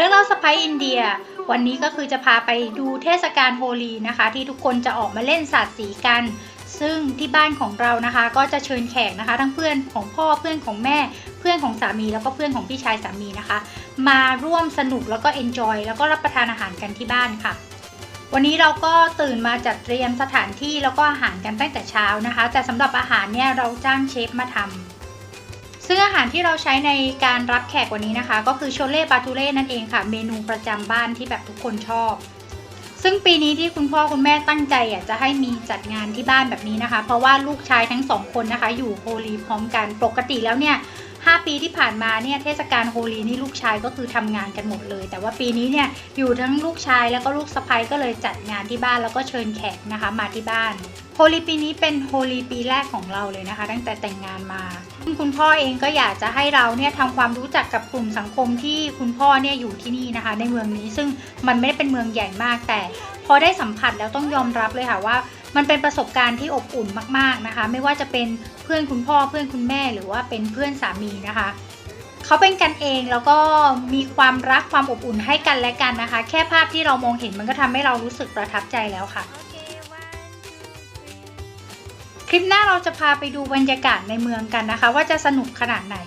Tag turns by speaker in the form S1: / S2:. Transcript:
S1: รื่องเล่าสไปอินเดีย วันนี้ก็คือจะพาไปดูเทศกาลโฮลีนะคะ ที่ทุกคนจะออกมาเล่นสาดสีกัน ซึ่งที่บ้านของเรานะคะ ก็จะเชิญแขกนะคะ ทั้งเพื่อนของพ่อเพื่อนของแม่ เพื่อนของสามีแล้วก็เพื่อนของพี่ชายสามีนะคะ มาร่วมสนุกแล้วก็เอนจอยแล้วก็รับประทานอาหารกันที่บ้านค่ะวันนี้เราก็ตื่นมาจัดเตรียมสถานที่แล้วก็อาหารกันตั้งแต่เช้านะคะ แต่สำหรับอาหารเนี่ยเราจ้างเชฟมาทำ ซึ่งอาหารที่เราใช้ในการรับแขกวันนี้นะคะ ก็คือโชเล่บาทูเล่นั่นเองค่ะ เมนูประจำบ้านที่แบบทุกคนชอบ ซึ่งปีนี้ที่คุณพ่อคุณแม่ตั้งใจอะจะให้มีจัดงานที่บ้านแบบนี้นะคะ เพราะว่าลูกชายทั้งสองคนนะคะ อยู่โฮลีพร้อมกันปกติแล้วเนี่ย5 ปีที่ผ่านมาเนี่ยเทศกาลโฮลีนี่ลูกชายก็คือทำงานกันหมดเลย แต่ว่าปีนี้เนี่ยอยู่ทั้งลูกชายแล้วก็ลูกสะใภ้ก็เลยจัดงานที่บ้านแล้วก็เชิญแขกนะคะมาที่บ้านโฮลีปีนี้เป็นโฮลีปีแรกของเราเลยนะคะ ตั้งแต่แต่งงานมา คุณพ่อเองก็อยากจะให้เราเนี่ยทำความรู้จักกับกลุ่มสังคมที่คุณพ่อเนี่ยอยู่ที่นี่นะคะ ในเมืองนี้ซึ่งมันไม่ได้เป็นเมืองใหญ่มากแต่ พอได้สัมผัสแล้วต้องยอมรับเลยค่ะว่า มันเป็นประสบการณ์ที่อบอุ่นมากๆนะคะ ไม่ว่าจะเป็นเพื่อนคุณพ่อเพื่อนคุณแม่หรือว่าเป็นเพื่อนสามีนะคะเขาเป็นกันเองแล้วก็มีความรักความอบอุ่นให้กันและกันนะคะ แค่ภาพที่เรามองเห็นมันก็ทำให้เรารู้สึกประทับใจแล้วค่ะ คลิปหน้าเราจะพาไปดูบรรยากาศในเมืองกันนะคะ ว่าจะสนุกขนาดไหน